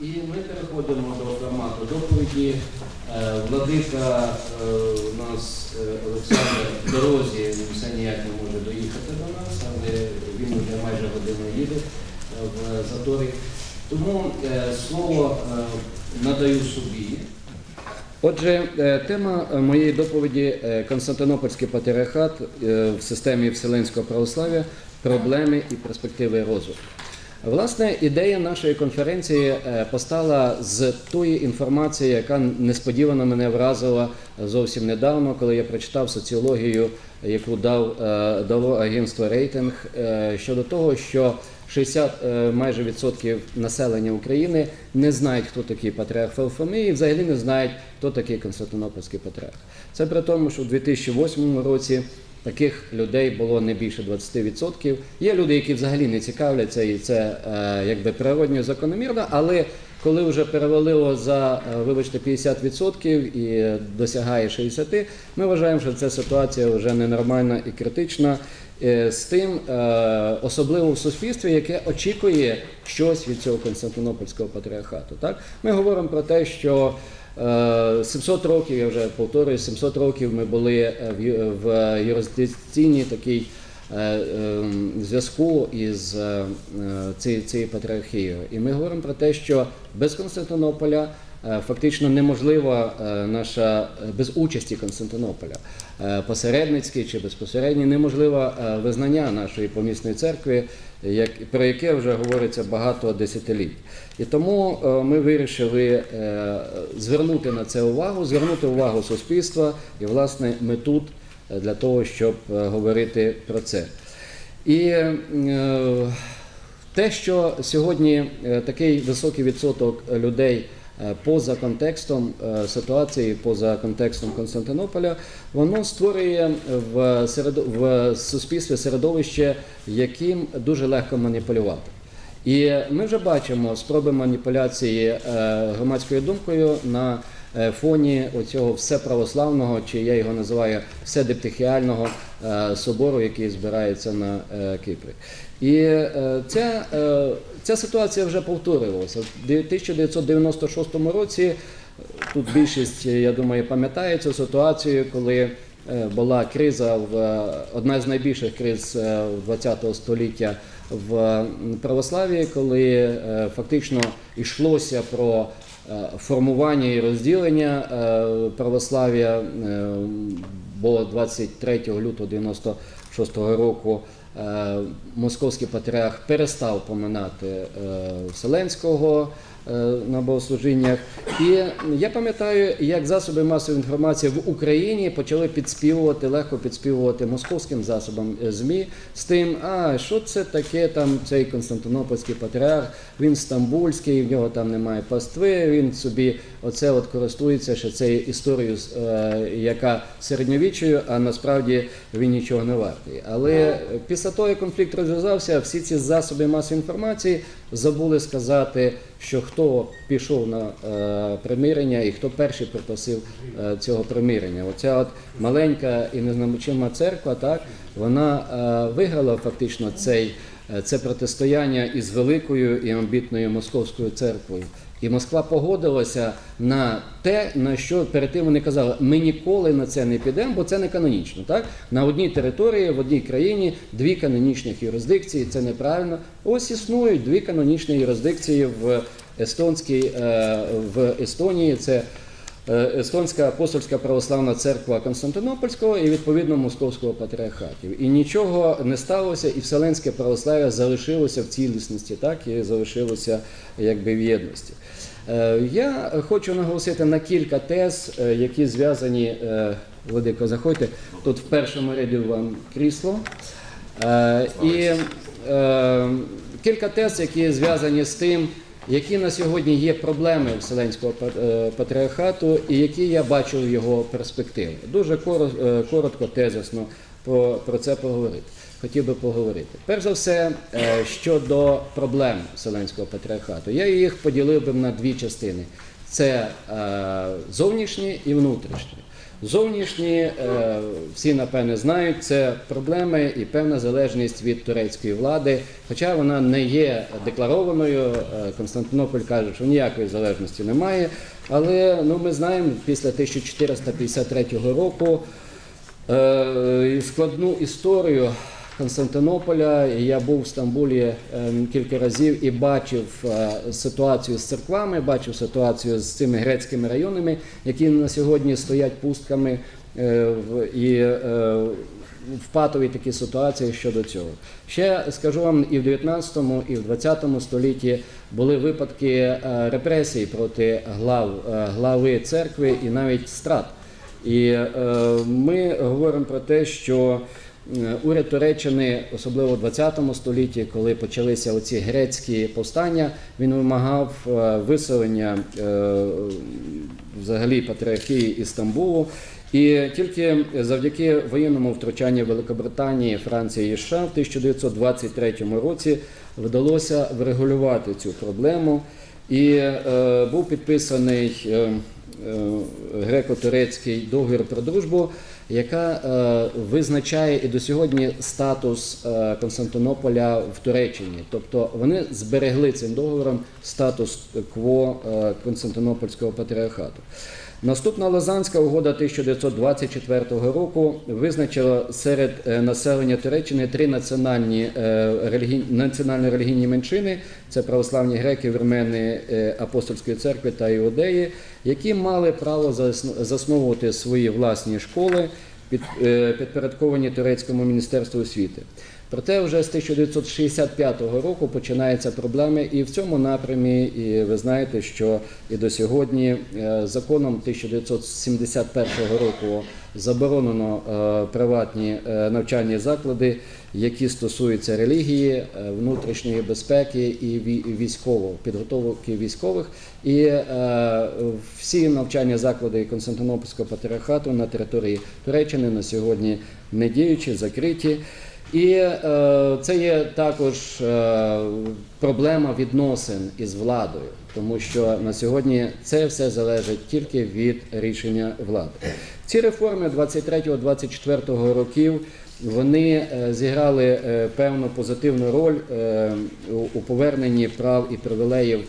І ми переходимо до формату доповіді. Е, Владика е, у нас е, Олександр в дорозі, все ніяк не може доїхати до нас, але він вже майже годину їде в заторі. Тому слово надаю собі. Отже, тема моєї доповіді Константинопольський патріархат в системі Вселенського православ'я, проблеми і перспективи розвитку. Власне, ідея нашої конференції е, постала з тої інформації, яка несподівано мене вразила зовсім недавно, коли я прочитав соціологію, яку дав, е, дало агентство рейтинг е, щодо того, що 60 е, майже відсотків населення України не знають, хто такий патріарх Феофанії, і взагалі не знають, хто такий Константинопольський патріарх. Це при тому, що в 2008 році таких людей було не більше 20%. Є люди, які взагалі не цікавляться, і це е, якби природньо закономірно, але коли вже перевалило за, е, вибачте, 50% і досягає 60%, ми вважаємо, що ця ситуація вже ненормальна і критична. Е, З тим, особливо в суспільстві, яке очікує щось від цього Константинопольського патріархату. Так? Ми говоримо про те, що 700 років, я вже повторюю, 700 років ми були е, в юрисдикційній такій е, ем, зв'язку із е, е, цією, патріархією. І ми говоримо про те, що без Константинополя е, фактично неможлива е, наша е, без участі Константинополя. Е, Посередницьке чи безпосередньо неможливе е, визнання нашої помісної церкви, як, про яке вже говориться багато десятиліть. І тому е, ми вирішили е, звернути на це увагу, звернути увагу суспільства, і власне ми тут е, для того, щоб говорити про це. І те, що сьогодні такий високий відсоток людей поза контекстом е, ситуації, поза контекстом Константинополя, воно створює в, середо... в суспільстві середовище, яким дуже легко маніпулювати. І ми вже бачимо спроби маніпуляції е, громадською думкою на е, фоні оцього всеправославного, чи я його називаю вседиптихіального е, собору, який збирається на е, Кипрі. І е, ця, е, ця ситуація вже повторювалася. В 1996 році тут більшість, я думаю, пам'ятає цю ситуацію, коли е, була криза в е, одна з найбільших криз е, ХХ століття в м, православ'ї, коли е, фактично йшлося про е, формування і розділення е, православ'я, е, бо 23 лютого 96 року е, московський патріарх перестав поминати е, Вселенського. е, на богослужіннях. І я пам'ятаю, як засоби масової інформації в Україні почали підспівувати, легко підспівувати московським засобам е, ЗМІ з тим, а що це таке там цей Константинопольський патріарх, він стамбульський, в нього там немає пастви, він собі оце от користується ще цією історією, е, яка середньовічою, а насправді він нічого не вартий. Але після того, як конфлікт розв'язався, всі ці засоби масової інформації забули сказати, що хто пішов на е, примирення і хто перший припасив е, цього примирення. Оця от маленька і незнамочима церква, так вона е, виграла фактично цей, це протистояння із великою і амбітною московською церквою. І Москва погодилася на те, на що перед тим вони казали, ми ніколи на це не підемо, бо це не канонічно. Так? На одній території, в одній країні дві канонічних юрисдикції, це неправильно. Ось існують дві канонічні юрисдикції в естонській е, в Естонії. Це Естонська апостольська православна церква Константинопольського і відповідно Московського патріархатів. І нічого не сталося, і Вселенське православ'я залишилося в цілісності, так і залишилося якби в єдності. Е, Я хочу наголосити на кілька тез, е, які зв'язані. е, Владико, заходьте. Тут в першому ряді вам крісло. Е, І е, кілька тез, які зв'язані з тим, які на сьогодні є проблеми Вселенського е, патріархату і які я бачу в його перспективи. Дуже е, коротко, тезисно про, це поговорити. Хотів би поговорити. Перш за все, е, щодо проблем Вселенського патріархату. Я їх поділив би на дві частини: це зовнішні і внутрішні. Зовнішні, е, всі напевне знають, це проблеми і певна залежність від турецької влади. Хоча вона не є декларованою, е, Константинополь каже, що ніякої залежності немає. Але ну, ми знаємо, після 1453 року е, складну історію Константинополя. Я був в Стамбулі е, кілька разів і бачив е, ситуацію з церквами, бачив ситуацію з цими грецькими районами, які на сьогодні стоять пустками. е, І в патовій такі ситуації щодо цього. Ще скажу вам, і в 19 і в 20 столітті були випадки репресій проти глав, глави церкви і навіть страт. І ми говоримо про те, що уряд Туреччини, особливо в 20 столітті, коли почалися оці грецькі повстання, він вимагав е, виселення е, взагалі патріархії Істамбулу. І тільки завдяки воєнному втручанню Великобританії, Франції і США в 1923 році вдалося врегулювати цю проблему. І е, був підписаний е, е, греко-турецький договір про дружбу, яка е, визначає і до сьогодні статус е, Константинополя в Туреччині. Тобто вони зберегли цим договором статус кво е, Константинопольського патріархату. Наступна Лозанська угода 1924 року визначила серед е, населення Туреччини три національні е, релігій- національно-релігійні меншини: це православні греки, вірмени е, апостольської церкви та іудеї, які мали право засновувати свої власні школи, під, підпорядковані турецькому міністерству освіти. Проте вже з 1965 року починаються проблеми і в цьому напрямі. І ви знаєте, що і до сьогодні е, законом 1971 року заборонено е, приватні е, навчальні заклади, які стосуються релігії, внутрішньої безпеки і ві- військового підготовки військових. І всі навчальні заклади Константинопольського патріархату на території Туреччини на сьогодні не діючі, закриті. І е, це є також е, проблема відносин із владою, тому що на сьогодні це все залежить тільки від рішення влади. Ці реформи 23-24 років вони е, зіграли е, певну позитивну роль е, у- поверненні прав і привілеїв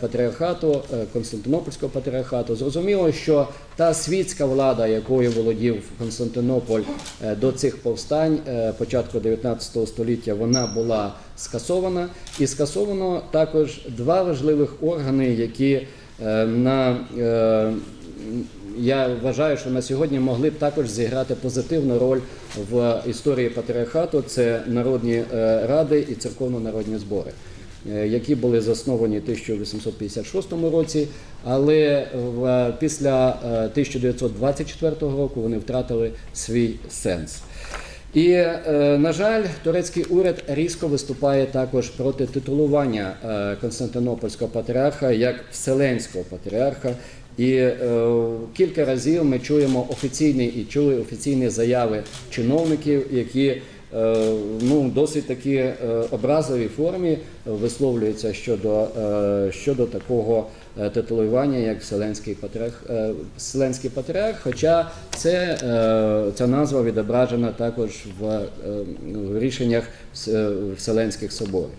патріархату, е, Константинопольського патріархату. Зрозуміло, що та світська влада, якою володів Константинополь е, до цих повстань е, початку 19 століття, вона була скасована. І скасовано також два важливих органи, які е, на е, я вважаю, що на сьогодні могли б також зіграти позитивну роль в історії патріархату. Це народні е, ради і церковно-народні збори, е, які були засновані в 1856 році, але в, після е, 1924 року вони втратили свій сенс. І, е, на жаль, турецький уряд різко виступає також проти титулування е, Константинопольського патріарха як Вселенського патріарха. І е, кілька разів ми чуємо офіційні і чули офіційні заяви чиновників, які е, ну, досить такі е, формі висловлюються щодо, е, щодо такого е, титулування, як Вселенський патріарх, е, Вселенський патріарх. Хоча це, е, ця назва відображена також в, е, в рішеннях е, Вселенських соборів.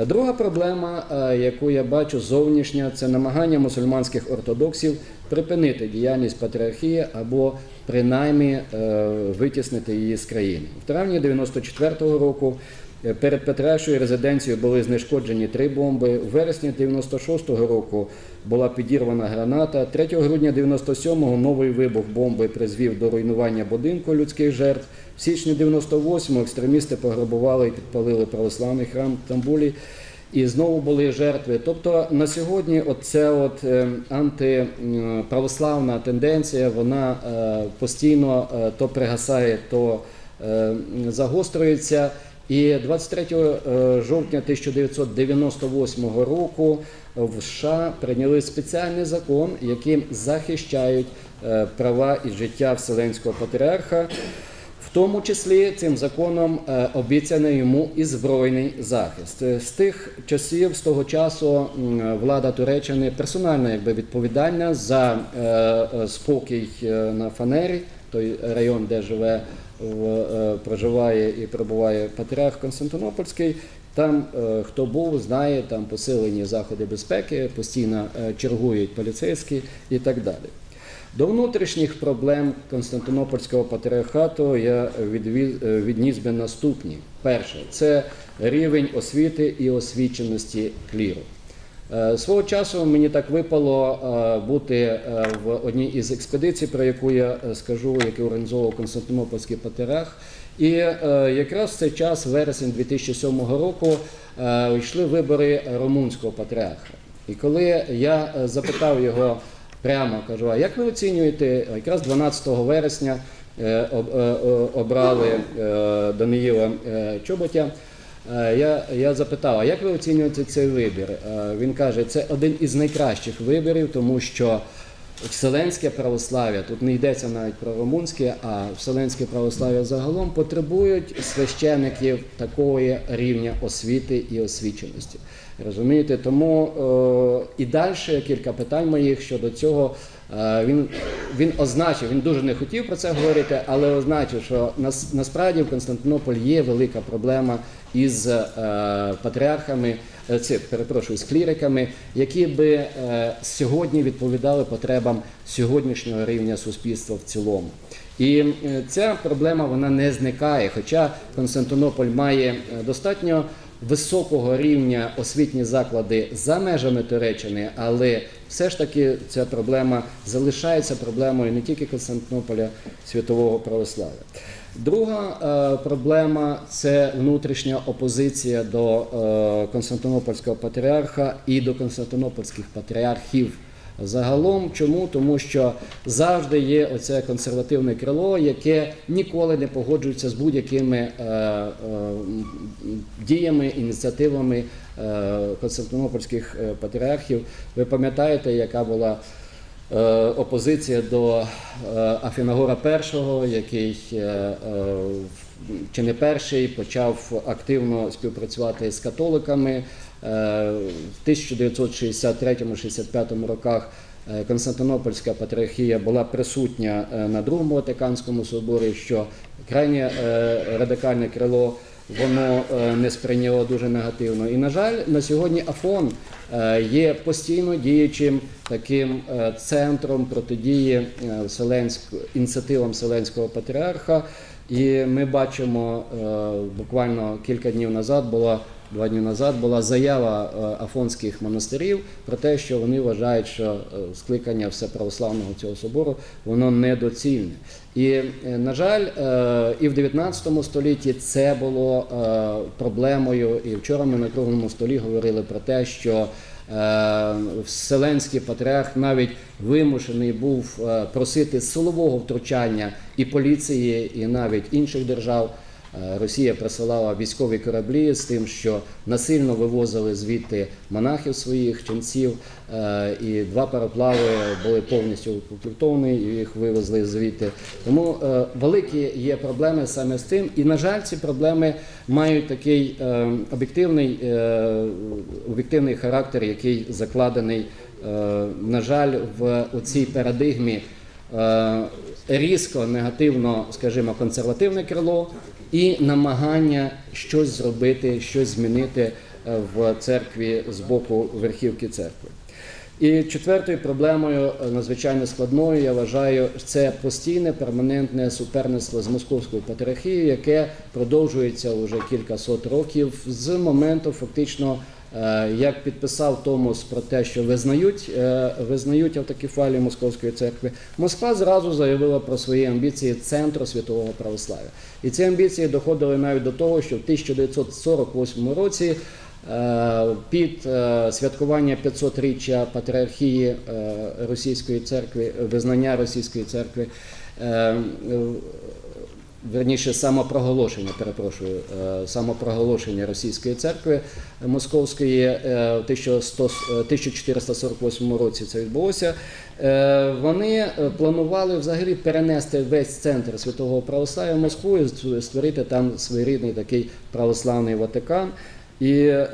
Е, Друга проблема, е, яку я бачу зовнішня, це намагання мусульманських ортодоксів припинити діяльність патріархії або принаймні е, витіснити її з країни. В травні 94-го року е, перед Петрашою резиденцією були знешкоджені три бомби. У вересні 96-го року була підірвана граната. 3 грудня 97-го новий вибух бомби призвів до руйнування будинку людських жертв. В січні 98-го екстремісти пограбували і підпалили православний храм в Тамбулі. І знову були жертви. Тобто на сьогодні оце от е, антиправославна тенденція, вона е, постійно е, то пригасає, то е, загострюється. І 23 е, жовтня 1998 року в США прийняли спеціальний закон, яким захищають е, права і життя Вселенського патріарха. Тому числі цим законом е, обіцяний йому і збройний захист. Е, З тих часів, з того часу, влада Туреччини персонально якби відповідальна за е, спокій на Фанері, той район, де живе проживає і перебуває патріарх Константинопольський. Там хто був, знає, там посилені заходи безпеки, постійно чергують поліцейські і так далі. До внутрішніх проблем Константинопольського патріархату я е, відніс би наступні. Перше це рівень освіти і освіченості кліру. Е, Свого часу мені так випало е, бути в одній із експедицій, про яку я скажу, яку організовував Константинопольський патріарх. І якраз в цей час, вересень 2007 року, йшли вибори румунського патріарха. І коли я запитав його прямо, кажу, а як ви оцінюєте, якраз 12 вересня е, е, обрали е, Даниїла Чоботя. Я, я запитав, а як ви оцінюєте цей вибір? Він каже, це один із найкращих виборів, тому що Вселенське православ'я, тут не йдеться навіть про румунське, а Вселенське православ'я загалом потребують священиків такої рівня освіти і освіченості. Розумієте, тому е, і далі кілька питань моїх щодо цього. Е, він, він означив, він дуже не хотів про це говорити, але означив, що нас, насправді в Константинополі є велика проблема із е, патріархами, це, перепрошую, з кліриками, які би е, сьогодні відповідали потребам сьогоднішнього рівня суспільства в цілому. І е, ця проблема вона не зникає, хоча Константинополь має е, достатньо високого рівня освітні заклади за межами Туреччини, але все ж таки ця проблема залишається проблемою не тільки Константинополя світового православ'я. Друга е, проблема це внутрішня опозиція до е, Константинопольського патріарха і до константинопольських патріархів. Загалом, чому? Тому що завжди є оце консервативне крило, яке ніколи не погоджується з будь-якими е, е, діями, ініціативами е, константинопольських е, патріархів. Ви пам'ятаєте, яка була е, опозиція до е, Афінагора І, який е, е, чи не перший почав активно співпрацювати з католиками. Е, В 1963-65 роках е, Константинопольська патріархія була присутня е, на Другому Ватиканському соборі, що крайнє радикальне крило воно не сприйняло дуже негативно. І, на жаль, на сьогодні Афон є постійно діючим таким центром протидії ініціативам Вселенського патріарха. І ми бачимо буквально кілька днів назад була. Два дні назад була заява е, афонських монастирів про те, що вони вважають, що е, скликання всеправославного цього собору воно недоцільне. І, е, на жаль, і в 19 столітті це було проблемою. І вчора ми на круглому столі говорили про те, що Вселенський патріарх навіть вимушений був просити силового втручання і поліції, і навіть інших держав. Е, Росія присилала військові кораблі з тим, що насильно вивозили звідти монахів своїх ченців, е, і два пароплави були повністю укомплектовані, і їх вивезли звідти. Тому е, великі є проблеми саме з цим. І, на жаль, ці проблеми мають такий об'єктивний, об'єктивний характер, який закладений, на жаль, в цій парадигмі різко негативно, скажімо, консервативне крило і намагання щось зробити, щось змінити е, в церкві з боку верхівки церкви. І четвертою проблемою, е, надзвичайно складною, я вважаю, це постійне перманентне суперництво з московською патріархією, яке продовжується вже кілька сот років з моменту фактично. Е, Як підписав Томос про те, що визнають, е, визнають автокефалію Московської церкви, Москва зразу заявила про свої амбіції центру світового православ'я. І ці амбіції доходили навіть до того, що в 1948 році е, під святкування 500-річчя патріархії Російської церкви, визнання Російської церкви. Верніше самопроголошення, перепрошую, е, самопроголошення Російської церкви Московської е, в 1100 е, 1448 році це відбулося. Вони планували взагалі перенести весь центр святого православ'я в Москву і створити там своєрідний такий православний Ватикан. І е,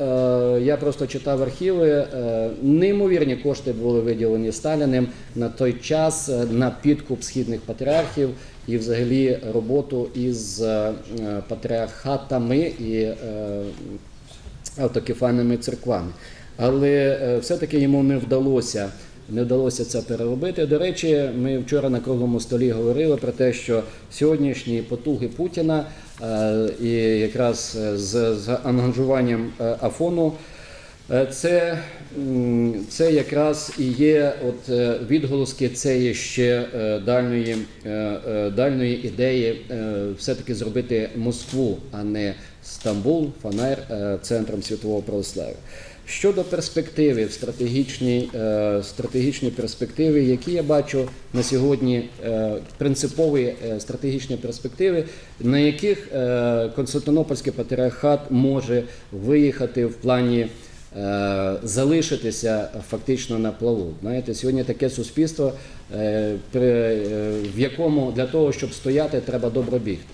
я просто читав архіви. Е, неймовірні кошти були виділені Сталіним на той час на підкуп східних патріархів і взагалі роботу із е, патріархатами і е, автокефальними церквами. Але е, все-таки йому не вдалося. Не вдалося це переробити. До речі, ми вчора на круглому столі говорили про те, що сьогоднішні потуги Путіна і якраз з, з ангажуванням Афону. Е, Це, це якраз і є от е, відголоски цієї ще е, дальної, дальної ідеї все-таки зробити Москву, а не Стамбул, Фанер центром світового православ'я. Щодо перспективи в стратегічній, е, стратегічній які я бачу на сьогодні принципові стратегічні перспективи, на яких Константинопольський патріархат може виїхати в плані залишитися фактично на плаву. Знаєте, сьогодні таке суспільство, е, е, в якому для того, щоб стояти, треба добре бігти.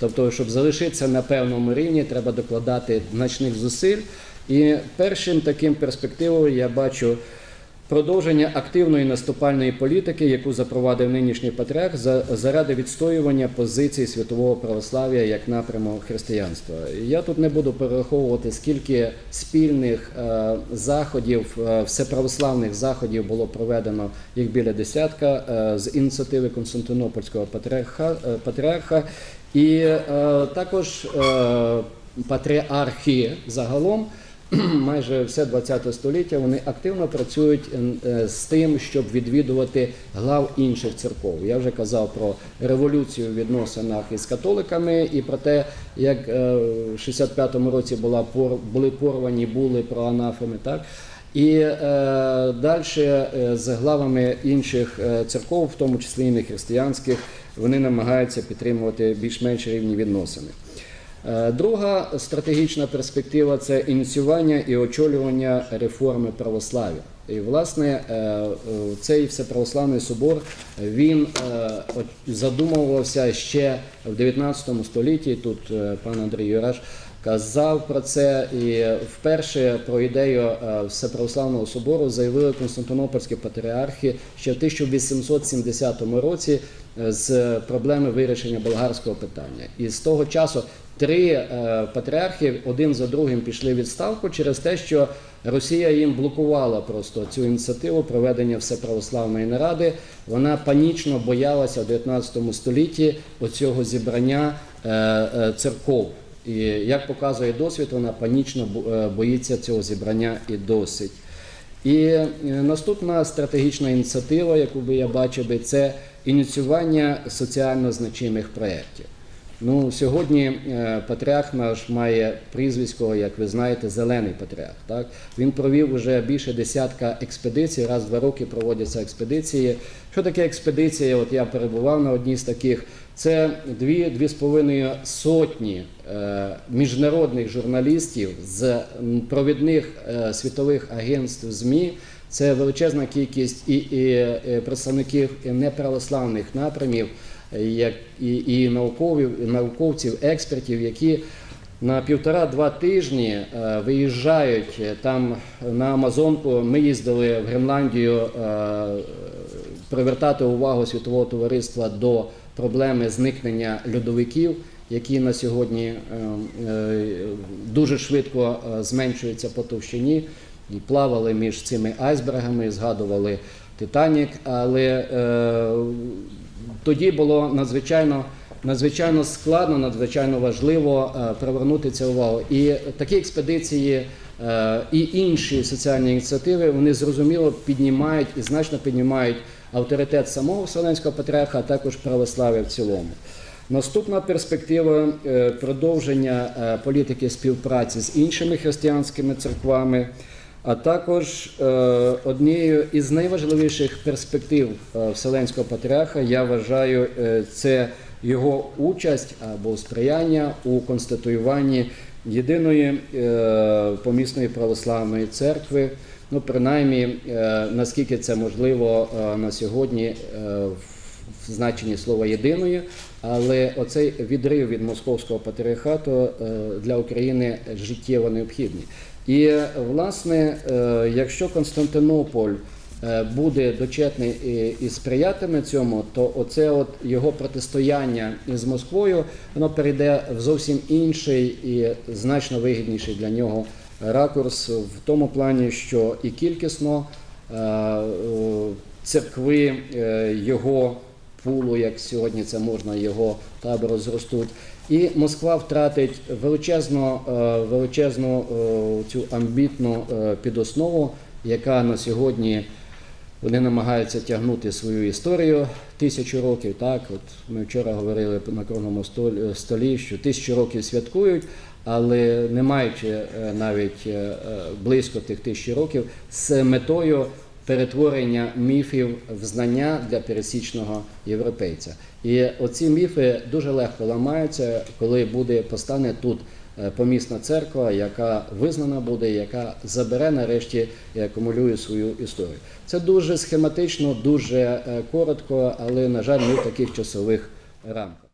Тобто, щоб залишитися на певному рівні, треба докладати значних зусиль. І першим таким перспективою я бачу продовження активної наступальної політики, яку запровадив нинішній патріарх за- заради відстоювання позицій світового православ'я як напряму християнства. Я тут не буду перераховувати, скільки спільних е, заходів, е, всеправославних заходів було проведено їх біля десятка е, з ініціативи Константинопольського патріарха, патріарха. І е, також е, патріархи загалом майже все ХХ століття вони активно працюють е, з тим, щоб відвідувати глав інших церков. Я вже казав про революцію в відносинах із католиками і про те, як е, в 65-му році була були порвані були про анафеми. Так? І е, далі е, з главами інших церков, в тому числі і не християнських, вони намагаються підтримувати більш-менш рівні відносини. Е, Друга стратегічна перспектива це ініціювання і очолювання реформи православ'я. І власне е, е, цей всеправославний собор він задумувався ще в 19 столітті. Тут пан Андрій Юраш казав про це, і вперше про ідею всеправославного собору заявили Константинопольські патріархи ще в 1870 році з проблеми вирішення болгарського питання. І з того часу три е, патріархи один за другим пішли відставку через те, що Росія їм блокувала просто цю ініціативу проведення всеправославної наради. Вона панічно боялася в 19 столітті оцього зібрання е, е, церков. І як показує досвід, вона панічно боїться цього зібрання і досить. І наступна стратегічна ініціатива, яку би я бачив, це ініціювання соціально значимих проєктів. Ну, сьогодні е, патріарх наш має прізвисько, як ви знаєте, зелений патріарх. Так? Він провів уже більше десятка експедицій, раз в два роки проводяться експедиції. Що таке експедиція? От я перебував на одній з таких. Це дві-дві з половиною сотні е, міжнародних журналістів з провідних е, світових агентств ЗМІ. Це величезна кількість і, і, представників неправославних напрямів, як і, науковців, експертів, які на півтора-два тижні е, виїжджають е, там на Амазонку. Ми їздили в Гренландію е, привертати увагу світового товариства до проблеми зникнення льодовиків, які на сьогодні дуже швидко зменшуються по товщині. І плавали між цими айсбергами, згадували Титанік, але тоді було надзвичайно, надзвичайно складно, надзвичайно важливо е, привернути цю увагу. І такі експедиції е, і інші соціальні ініціативи вони зрозуміло піднімають і значно піднімають авторитет самого Вселенського патріарха, а також православ'я в цілому. Наступна перспектива е, продовження політики співпраці з іншими християнськими церквами, а також е, однією із найважливіших перспектив е, Вселенського патріарха, я вважаю, е, це його участь або сприяння у конституюванні єдиної помісної православної церкви. Ну, принаймні, наскільки це можливо на сьогодні в- значенні слова єдиної, але оцей відрив від московського патріархату для України життєво необхідний. І власне, е, якщо Константинополь е, буде дочетний і, сприятиме цьому, то оце от його протистояння з Москвою воно перейде в зовсім інший і значно вигідніший для нього ракурс в тому плані, що і кількісно е, церкви його пулу, як сьогодні це можна, його табору зростуть. І Москва втратить величезну, е, величезну е, цю амбітну е, підоснову, яка на сьогодні вони намагаються тягнути свою історію тисячу років. Так, от ми вчора говорили на круглому столі, що тисячу років святкують, але не маючи навіть близько тих тисячі років, з метою перетворення міфів в знання для пересічного європейця. І оці міфи дуже легко ламаються, коли буде постане тут е, помісна церква, яка визнана буде, яка забере нарешті і акумулює свою історію. Це дуже схематично, дуже е, коротко, але на жаль, ми в таких часових рамках.